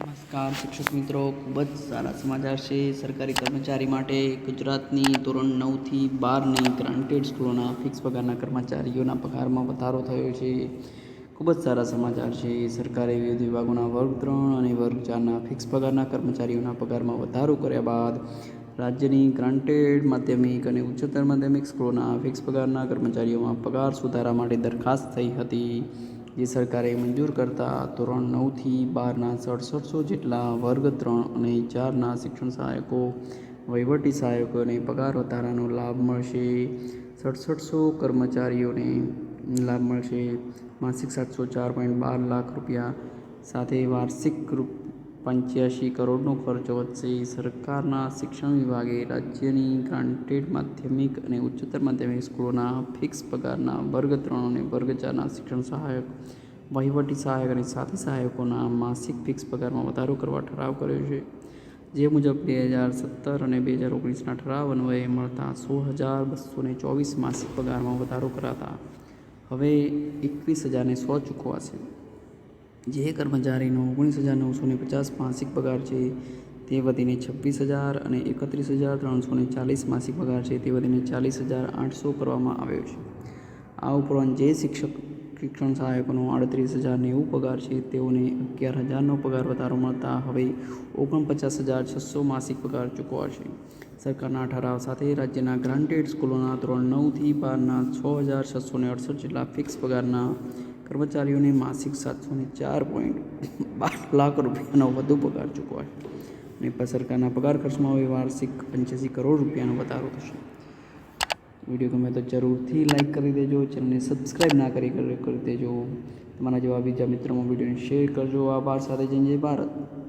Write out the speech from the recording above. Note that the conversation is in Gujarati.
નમસ્કાર, શિક્ષક મિત્રો. ખૂબ જ સારા સમાચાર છે. સરકારી કર્મચારી માટે ગુજરાતની ધોરણ નવથી બારની ગ્રાન્ટેડ સ્કૂલોના ફિક્સ પગારના કર્મચારીઓના પગારમાં વધારો થયો છે. ખૂબ જ સારા સમાચાર છે. સરકારે વિવિધ વિભાગોના વર્ગ ત્રણ અને વર્ગ ચારના ફિક્સ પગારના કર્મચારીઓના પગારમાં વધારો કર્યા બાદ રાજ્યની ગ્રાન્ટેડ માધ્યમિક અને ઉચ્ચતર માધ્યમિક સ્કૂલોના ફિક્સ પગારના કર્મચારીઓમાં પગાર સુધારા માટે દરખાસ્ત થઈ હતી. જે સરકારે મંજૂર કરતા ધોરણ નવથી બારના સડસઠસો જેટલા વર્ગ ત્રણ અને ચારના શિક્ષણ સહાયકો, વહીવટી સહાયકોને પગાર વધારાનો લાભ મળશે. સડસઠસો કર્મચારીઓને લાભ મળશે. માસિક સાતસો ચાર પોઈન્ટ બાર લાખ રૂપિયા સાથે વાર્ષિક રૂપ પંચ્યાસી કરોડનો ખર્ચો વધશે. સરકારના શિક્ષણ વિભાગે રાજ્યની ગ્રાન્ટેડ માધ્યમિક અને ઉચ્ચતર માધ્યમિક સ્કૂલોના ફિક્સ પગારના વર્ગ ત્રણ અને વર્ગ ચારના શિક્ષણ સહાયક, વહીવટી સહાયક અને સાથી સહાયકોના માસિક ફિક્સ પગારમાં વધારો કરવા ઠરાવ કર્યો છે. જે મુજબ બે હજાર સત્તર અને બે હજાર ઓગણીસના ઠરાવ અન્વયે મળતા સોળ હજાર બસો ને ચોવીસ માસિક પગારમાં વધારો કરાતા. હવે એકવીસ હજારને સો ચૂકવાશે. જે કર્મચારીનો ઓગણીસ હજાર નવસો ને પચાસ માસિક પગાર છે, તે વધીને છવ્વીસ હજાર અને એકત્રીસ હજાર ત્રણસો ને ચાલીસ માસિક પગાર છે, તે વધીને ચાલીસ હજાર આઠસો કરવામાં આવ્યો છે. આ ઉપરાંત જે શિક્ષક, શિક્ષણ સહાયકોનો આડત્રીસ હજાર નેવું પગાર છે, તેઓને અગિયાર હજારનો પગાર વધારો મળતા હવે ઓગણપચાસ હજાર છસો માસિક પગાર ચૂકવાશે. સરકારના ઠરાવ સાથે રાજ્યના ગ્રાન્ટેડ સ્કૂલોના ધોરણ નવથી બારના છ હજાર છસો ને અડસઠ જેટલા ફિક્સ પગારના કર્મચારીઓને માસિક સાતસો ને ચાર પોઈન્ટ બાર લાખ રૂપિયાનો વધુ પગાર ચૂકવાશે અને સરકારના પગાર ખર્ચમાં હવે વાર્ષિક પંચ્યાસી કરોડ રૂપિયાનો વધારો થશે. વીડિયો ગમે તો જરૂરથી લાઇક કરી દેજો, ચેનલને સબસ્ક્રાઈબ ના કરી દેજો. તમારા જેવા બીજા મિત્રોમાં વિડીયોને શેર કરજો. આભાર સાથે જય ભારત.